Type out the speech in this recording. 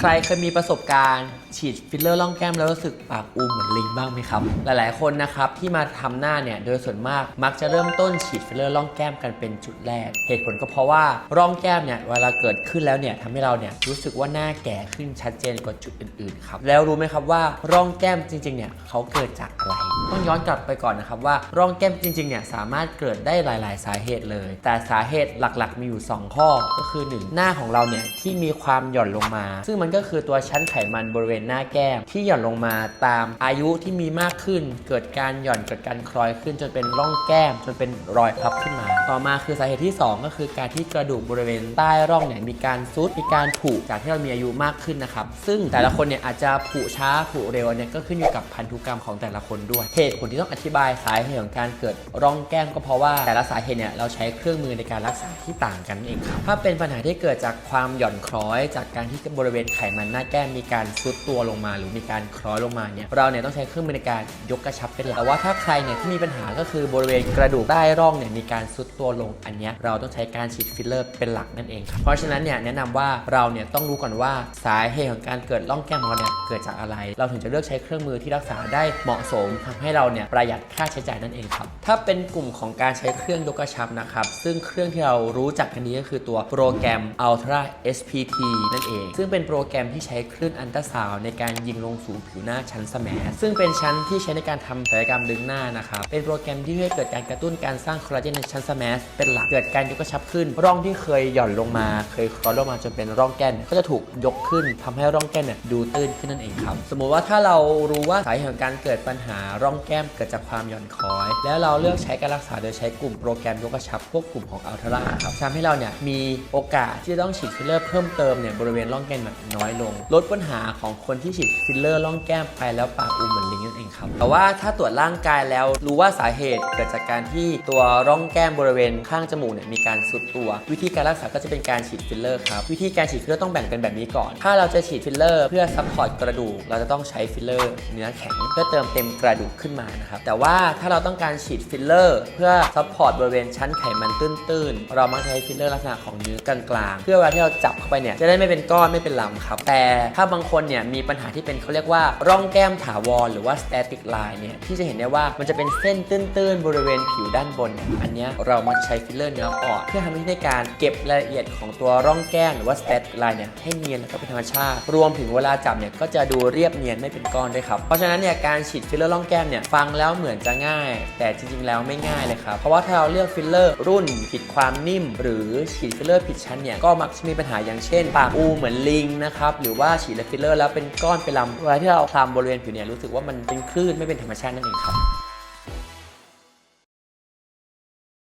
ใครเคยมีประสบการณ์ ฉีดฟิลเลอร์ล่องแก้มแล้วรู้สึกปากอูมเหมือนลิงบ้างไหมครับ หลายๆคนนะครับที่มาทำหน้าเนี่ยโดยส่วนมากมักจะเริ่มต้นฉีดฟิลเลอร์ล่องแก้มกันเป็นจุดแรก เหตุผลก็เพราะว่าร่องแก้มเนี่ยเวลาเกิดขึ้นแล้วเนี่ยทำให้เราเนี่ยรู้สึกว่าหน้าแก่ขึ้นชัดเจนกว่าจุดอื่นๆครับแล้วรู้ไหมครับว่าร่องแก้มจริงๆเนี่ยเขาเกิดจากอะไร ต้องย้อนกลับไปก่อนนะครับว่าร่องแก้มจริงๆเนี่ยสามารถเกิดได้หลาย ๆ สาเหตุเลย แต่สาเหตุหลักๆ มีอยู่ 2 ข้อก็คือ 1 หน้าของเราเนี่ยที่มีความหย่อนลงมา ซึ่งมันก็คือตัวชั้นไขมันบริเวณหน้าแก้มที่หย่อนลงมาตามอายุที่มีมากขึ้น เกิดการหย่อนเกิดการคล้อยขึ้นจนเป็นร่องแก้ม จนเป็นรอยพับขึ้นมา ต่อมาคือสาเหตุที่ 2 ก็คือการที่กระดูกบริเวณใต้ร่องเนี่ยมีการซุดมีการผุจากที่เรามีอายุมากขึ้นนะครับซึ่งแต่ละคนเนี่ยอาจจะผุช้าผุเร็วเนี่ยก็ขึ้นอยู่กับพันธุกรรมของแต่ละคนด้วยเหตุผลที่ต้องอธิบายสาเหตุของการเกิดร่องแก้มก็เพราะว่าแต่ละสาเหตุเนี่ยเราใช้เครื่องมือในการรักษาที่ต่างกันนั่นเองครับถ้าเป็นปัญหาที่เกิดจากความหย่อนคล้อย จากการที่บริเวณไขมันหน้าแก้มมีการซุดตัวลงมา หรือมีการคล้อยลงมาเนี่ยเราเนี่ยต้องใช้เครื่องมือในการยกกระชับเป็นหลักแต่ว่าถ้าใครเนี่ยที่มีปัญหาก็คือบริเวณกระดูกใต้ร่องเนี่ยมีการซุดตัวลงอันเนี้ยเราต้องใช้การฉีดฟิลเลอร์เป็นหลักนั่นเองครับเพราะฉะนั้นเนี่ยแนะนำว่าเราเนี่ยต้องรู้ก่อนว่าสาเหตุของการเกิดร่องแก้มของเราเนี่ยเกิดจากอะไร เราถึงจะเลือกใช้เครื่องมือที่รักษาได้เหมาะสมทำให้ให้เราเนี่ยประหยัดค่าใช้จ่ายนั่นเองครับ ถ้าเป็นกลุ่มของการใช้เครื่องยกกระชับนะครับ ซึ่งเครื่องที่เรารู้จักกันดีก็คือตัวโปรแกรม Ultra SPT นั่นเอง ซึ่งเป็นโปรแกรมที่ใช้คลื่นอันตราซาวในการยิงลงสู่ผิวหน้าชั้นสมองซึ่งเป็นชั้นที่ใช้ในการทำศัลยกรรมดึงหน้านะครับ เป็นโปรแกรมที่ช่วยเกิดการกระตุ้นการสร้างคอลลาเจนในชั้นสมองเป็นหลัก เกิดการยกกระชับขึ้น ร่องที่เคยหย่อนลงมา เคยคลอลงมาจนเป็นร่องแก้มก็จะถูกยกขึ้นทำให้ร่องแก้มเนี่ยดูตื้นขึ้นนั่นเองครับ สมมุติว่าถ้าเรารู้ว่าสาเหตุของการเกิดปัญหาร่องแก้มเกิดจากความหย่อนคล้อย แล้วเราเลือกใช้การรักษาโดยใช้กลุ่มโปรแกรมยกกระชับพวกกลุ่มของอัลทราครับทำให้เราเนี่ยมีโอกาสที่จะต้องฉีดฟิลเลอร์เพิ่มเติมเนี่ยบริเวณร่องแก้มน้อยลง ลดปัญหาของคนที่ฉีดฟิลเลอร์ร่องแก้มไปแล้วปากอูเหมือนลิงนั่นเองครับแต่ว่าถ้าตรวจร่างกายแล้วรู้ว่าสาเหตุเกิดจากการที่ตัวร่องแก้มบริเวณข้างจมูกเนี่ยมีการสุดตัว วิธีการรักษาก็จะเป็นการฉีดฟิลเลอร์ครับวิธีการฉีดฟิลเลอร์ต้องแบ่งเป็นแบบนี้ก่อน ถ้าเราจะฉีดฟิลเลอร์เพื่อซัพพอร์ตกระดูก เราจะต้องใช้ฟิลเลอร์เนื้อแข็งเพื่อเติมเต็มกระดูกขึ้นมานะครับแต่ว่าถ้าเราต้องการฉีดฟิลเลอร์เพื่อซัพพอร์ตบริเวณชั้นไขมันตื้นๆ เรามักจะใช้ฟิลเลอร์ลักษณะของเนื้อกลางๆเพื่อเวลาที่เราจับเข้าไปเนี่ยจะได้ไม่เป็นก้อนไม่เป็นลำครับแต่ถ้าบางคนเนี่ยมีปัญหาที่เป็นเขาเรียกว่าร่องแก้มถาวรหรือว่า static line เนี่ยที่จะเห็นได้ว่ามันจะเป็นเส้นตื้นๆ บริเวณผิวด้านบนเนี่ยอันนี้เรามักใช้ฟิลเลอร์เนื้ออ่อนเพื่อทำให้ในการเก็บรายละเอียดของตัวร่องแก้มหรือว่า static line เนี่ยให้เนียนแล้วก็เป็นธรรมชาติ รวมถึงเวลาจับเนี่ยก็จะดูเรียบเนียนไม่เป็นก้อนด้วยครับเพราะฉะนั้นเนี่ยการฉีดฟิลเลอร์ร่องแก้มเนี่ยฟังแล้วเหมือนจะง่าย แต่จริงๆแล้วไม่ง่ายเลยครับ เพราะว่าถ้าเราเลือกฟิลเลอร์รุ่นผิดความนิ่ม หรือฉีดฟิลเลอร์ผิดชั้นเนี่ยก็มักจะมีปัญหาอย่างเช่น ปากอูเหมือนลิงนะครับหรือว่าฉีดฟิลเลอร์แล้วเป็นก้อนเป็นลำเวลาที่เราคลำบริเวณผิวเนี่ยรู้สึกว่ามันเป็นคลื่นไม่เป็นธรรมชาตินั่นเองครับ